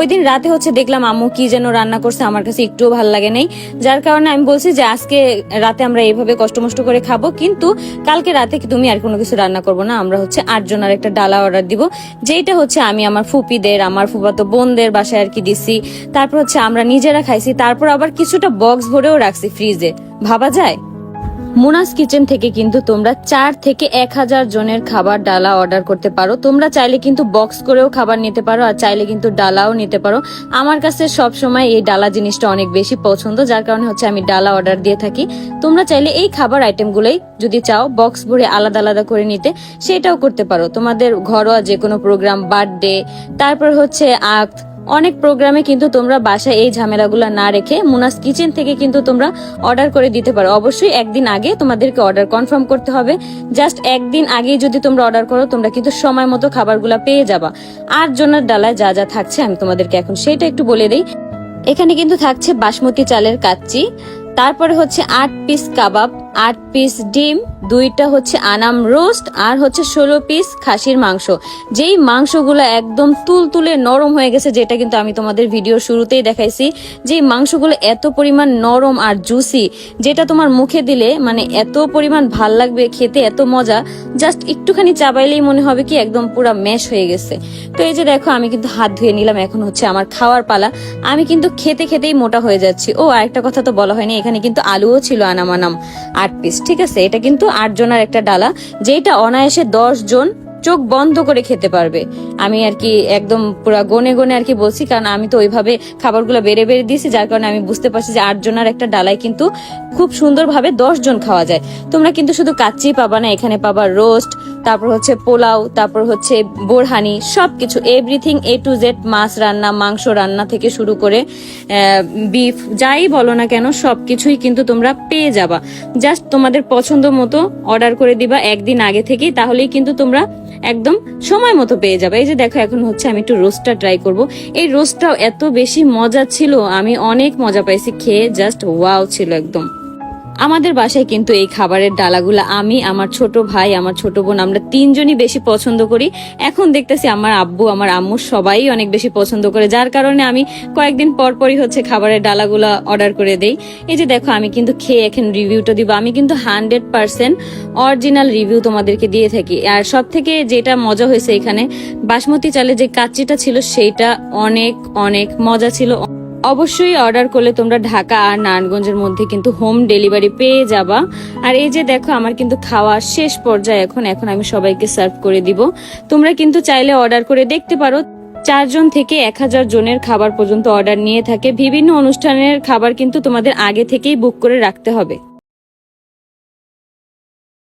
ওই দিন রাতে হচ্ছে দেখলাম আম্মু কি যেন রান্না করছে, আমার কাছে একটুও ভালো লাগে নাই। যার কারণে আমি বলছি যে, আজকে রাতে আমরা এইভাবে কষ্ট মষ্ট করে খাব, কিন্তু কালকে রাতে তুমি আর কোনো কিছু রান্না করব না, আমরা হচ্ছে আট জনের একটা ডালা অর্ডার দিব যেটা হচ্ছে আমি আমার ফুপিদের, আমার ফুপাতো বোনদের বাসায় আর কি দিছি। তারপর হচ্ছে আমরা নিজেরা খাইছি, তারপর আবার কিছুটা বক্স ভরেও রাখছি ফ্রিজে ভাবা যায়? মুনাস কিচেন থেকে কিন্তু তোমরা চার থেকে এক হাজার জনের খাবার ডালা অর্ডার করতে পারো। তোমরা চাইলে কিন্তু বক্স করেও খাবার নিতে পারো আর চাইলে কিন্তু ডালাও নিতে পারো। আমার কাছে সব সময় এই ডালা জিনিসটা অনেক বেশি পছন্দ, যার কারণে হচ্ছে আমি ডালা অর্ডার দিয়ে থাকি। তোমরা চাইলে এই খাবার আইটেমগুলোই যদি চাও, বক্স ভরে আলাদা আলাদা করে নিতে, সেটাও করতে পারো। তোমাদের ঘরোয়া যে কোনো প্রোগ্রাম বার্থডে তারপর হচ্ছে আখ অনেক প্রোগ্রামে কিন্তু তোমরা বাসায় এই ঝামেলাগুলো না রেখে মুনাস কিচেন থেকে কিন্তু তোমরা অর্ডার করে দিতে পারো। অবশ্যই একদিন আগে তোমাদেরকে অর্ডার কনফার্ম করতে হবে। জাস্ট একদিন আগেই যদি তোমরা অর্ডার করো, তোমরা কিন্তু সময় মতো খাবারগুলো পেয়ে যাবা। আর জনের ডালায় যা যা থাকছে আমি তোমাদেরকে এখন সেটা একটু বলে দিই। এখানে কিন্তু থাকছে বাসমতি চালের কাচ্চি, তারপরে হচ্ছে আট পিস কাবাব, আট পিস ডিম দুইটা হচ্ছে আনাম রোস্ট আর হচ্ছে ষোলো পিস খাসির মাংস। যেই মাংসগুলো একদম তুলতুলে নরম হয়ে গেছে, যেটা কিন্তু আমি তোমাদের ভিডিও শুরুতেই দেখাইছি যে মাংসগুলো এত পরিমাণ নরম আর জুসি যেটা তোমার মুখে দিলে মানে এত পরিমাণ ভালো লাগবে, খেতে এত মজা জাস্ট একটুখানি চাবাইলেই মনে হবে কি একদম পুরা ম্যাশ হয়ে গেছে। তো এই যে দেখো, আমি কিন্তু হাত ধুয়ে নিলাম, এখন হচ্ছে আমার খাওয়ার পালা। আমি কিন্তু খেতে খেতেই মোটা হয়ে যাচ্ছি। ও, আরেকটা কথা তো বলা হয়নি, এখানে কিন্তু আলুও ছিল আনাম আনাম আট পিস ঠিক আছে? এটা কিন্তু আট জনের একটা ডালা যেটা অনায়াসে জন চোখ বন্ধ করে খেতে পারবে। আমি আর কি একদম পুরো গনে গনে আর কি বলছি, কারণ আমি তো ওইভাবে খাবারগুলো বেড়ে বেড়ে দিয়েছি, যার কারণে আমি বুঝতে পারছি যে আট জনের একটা ডালায় কিন্তু খুব সুন্দরভাবে জন খাওয়া যায়। তোমরা কিন্তু শুধু কাচ্চি পাবা না, এখানে পাবা রোস্ট তারপর হচ্ছে পোলাও, তারপর হচ্ছে বোরহানি, সবকিছু এভরিথিং এ টু জেড মাছ রান্না, মাংস রান্না থেকে শুরু করে বিফ যাই বলো না কেন, সবকিছুই কিন্তু তোমরা পেয়ে যাবা। জাস্ট তোমাদের পছন্দ মতো অর্ডার করে দিবা একদিন আগে থেকেই, তাহলেই কিন্তু তোমরা একদম সময় মতো পেয়ে যাবে। এই যে দেখো, এখন হচ্ছে আমি একটু রোস্টটা ট্রাই করব। এই রোস্টটাও এত বেশি মজা ছিল, আমি অনেক মজা পাইছি, খেয়ে জাস্ট ওয়াও ছিল একদম। আমাদের বাসায় কিন্তু এই খাবারের ডালাগুলো আমি, আমার ছোট ভাই, আমার ছোট বোন, আমরা তিনজনই বেশি পছন্দ করি। এখন দেখতেছি আমার আব্বু, আমার আম্মু সবাই অনেক বেশি পছন্দ করে, যার কারণে আমি কয়েকদিন পর পরই হচ্ছে খাবারের ডালাগুলো অর্ডার করে দেই। এই যে দেখো, আমি কিন্তু খেয়ে এখন রিভিউটা দিব। আমি কিন্তু হান্ড্রেড পার্সেন্ট অরিজিনাল রিভিউ তোমাদেরকে দিয়ে থাকি। আর সব থেকে যেটা মজা হয়েছে এখানে, বাসমতি চালে যে কাচ্চিটা ছিল, সেইটা অনেক অনেক মজা ছিল। অবশ্যই অর্ডার করলে তোমরা ঢাকা আর নারায়ণগঞ্জের মধ্যে কিন্তু হোম ডেলিভারি পেয়ে যাবা। আর এই যে দেখো, আমার কিন্তু খাওয়া শেষ পর্যায়ে এখন এখন আমি সবাইকে সার্ভ করে দিব। তোমরা কিন্তু চাইলে অর্ডার করে দেখতে পারো, চারজন থেকে এক হাজার জনের খাবার পর্যন্ত অর্ডার নিয়ে থাকে। বিভিন্ন অনুষ্ঠানের খাবার কিন্তু তোমাদের আগে থেকেই বুক করে রাখতে হবে।